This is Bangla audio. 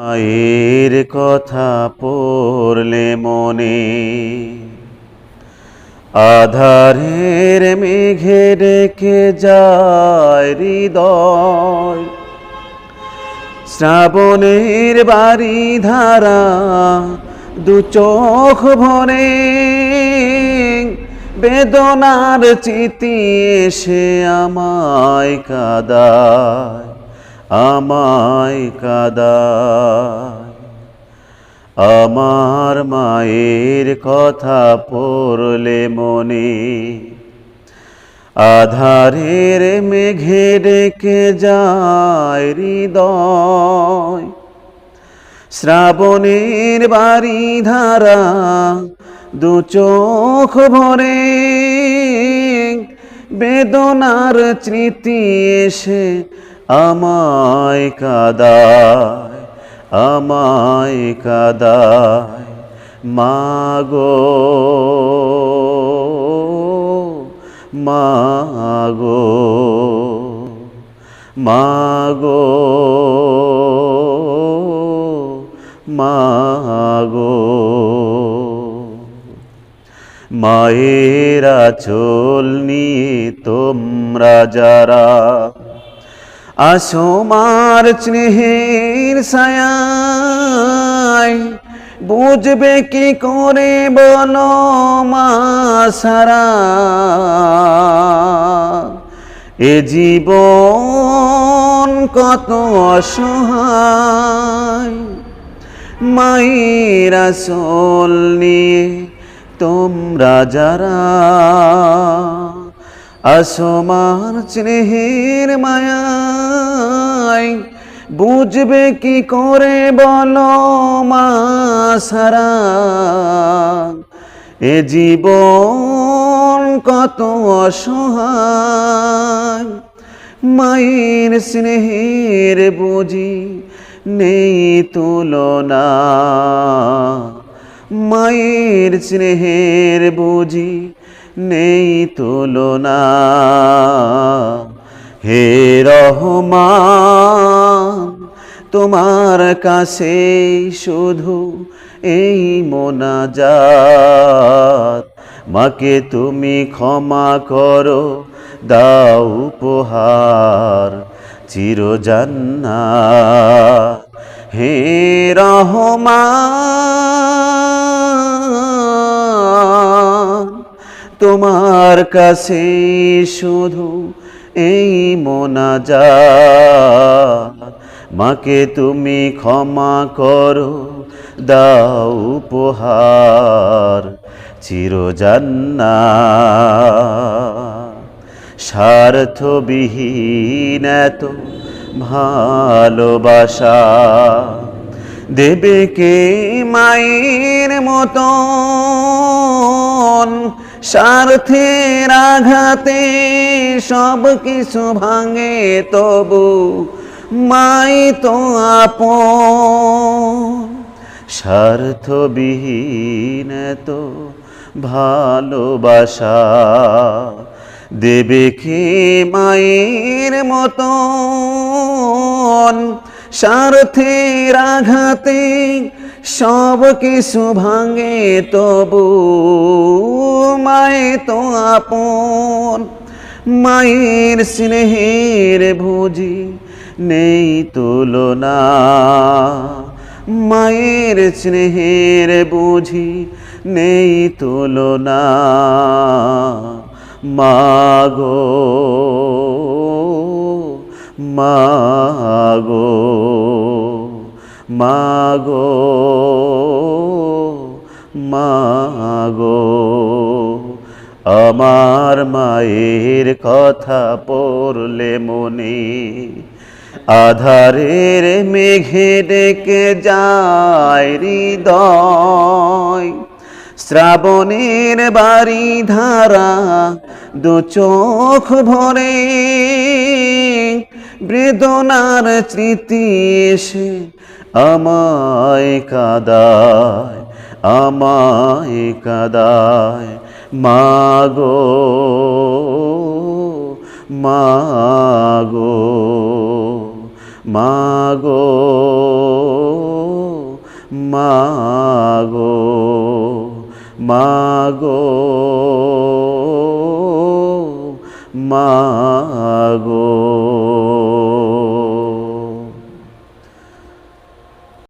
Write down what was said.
মায়ের কথা পড়লে মনে আধারের মেঘে ডেকে যায় হৃদয়। শ্রাবণের বাড়ি ধারা দু চোখ ভরে, বেদনার চিতি এসে আমায় কাদায়। আমায় কাদায়। আমার মায়ের কথা পড়লে মনে, আধারের মেঘে ডেকে যায় হৃদয়। শ্রাবণের বাড়ি ধারা দু চোখ ভরে, বেদনার স্মৃতি এসে আমায় কাদায় আমায় কাদায় মাগো মাগো মাগো মাগো। মায়েরা চল নিয়ে তোমরা যারা আসো মার স্নেহের ছায়ায়। বুঝবে কি করে বলো মা সারা। এ জীবন কত অসহায়। মায়েরা সোল নিয়ে তোমরা যারা আসমার স্নেহের মায়ায় বুঝবে কি করে বলো মা সারা? এ জীবন কত অসহায়। মায়ের স্নেহের বুঝি নেই তুলনা। মায়ের স্নেহের বুঝি নেই তুলনা। হে রহমান, তোমার কাছে শুধু এই মোনাজাত। মাকে তুমি ক্ষমা করো, দাও উপহার, চিরজান্নাত। হে রহমান তোমার কাছে শুধু এই মোনাজাত। মাকে তুমি ক্ষমা করো, দাও উপহার, চিরজান্নাত। স্বার্থবিহীন এত ভালোবাসা, দেবে কে মায়ের মতন? স্বার্থের আঘাতে সব কিছু ভাঙে তবু মাই তো আপন। স্বার্থবিহীন তো ভালোবাসা, দেবে কে মায়ের মতন? স্বার্থের আঘাতে সব কিছু ভাঙে তবু মায়ে তো আপন। মায়ের স্নেহের ভুজি নেই তুলনা। মায়ের স্নেহের বুঝি নেই তুলনা। মাগো মাগো মাগো। মাগো, আমার মায়ের কথা পড়লে মনে আধারের মেঘে ডেকে যায় হৃদয়। শ্রাবণের বাড়ি ধারা দু চোখ ভরে, বেদনার স্মৃতি এসে আমায় কাদায় আমায় কাদায়। মাগো মাগো মাগো মাগো মাগো মাগো।